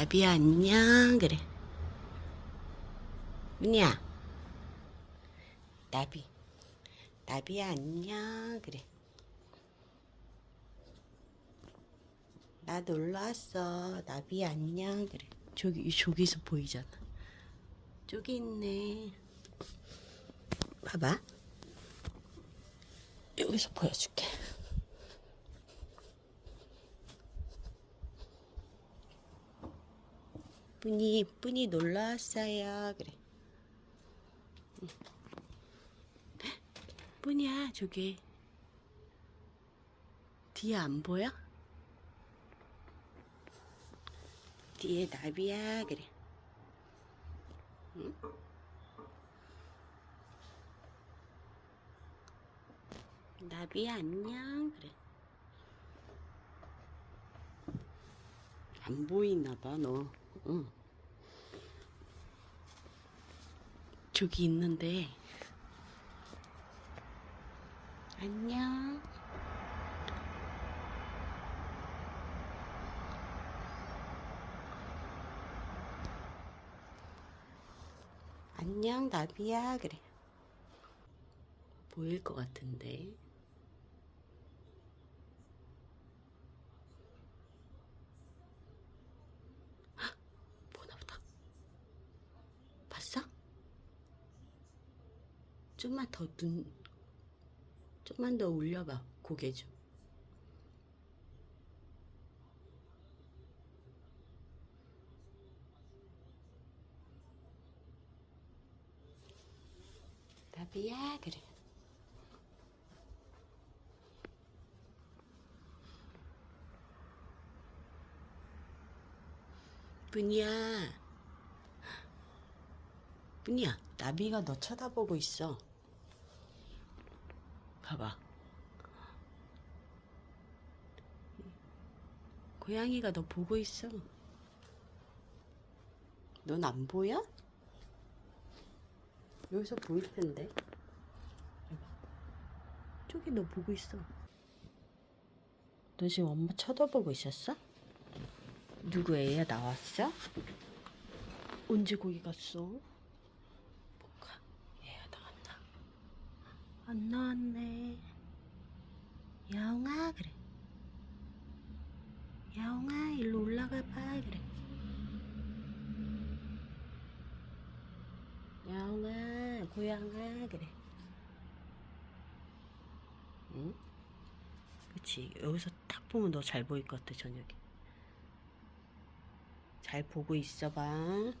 나비야 안녕 그래. 문이야. 나비. 나비야 안녕 그래. 나 놀러 왔어. 나비야 안녕 그래. 저기 저기서 보이잖아. 저기 있네. 봐봐. 여기서 보여줄게 뿌니 뿌니 놀러 왔어요 그래 응. 뿌니야 저기 뒤에 안 보여? 뒤에 나비야 그래 응? 나비야 안녕 그래 안 보이나 봐너 응. 저기 있는데. 안녕. 안녕 나비야. 그래. 보일 것 같은데 헉, 보나 보다 봤어? 좀만 더 눈, 좀만 더 올려봐, 고개 좀. 나비야, 그래. 분이야. 분이야, 나비가 너 쳐다보고 있어. 봐봐. 고양이가 너 보고 있어. 넌 안 보여? 여기서 보일 텐데. 저기 너 보고 있어. 너 지금 엄마 쳐다보고 있었어? 누구 애야 나왔어? 언제 거기 갔어? 뭔가 얘야 나왔나? 안 나왔네. 야옹아 그래. 야옹아 일로 올라가 봐 그래. 야옹아 고양아 그래. 응? 그치 여기서 딱 보면 너 잘 보일 것 같아 저녁에. 잘 보고 있어봐.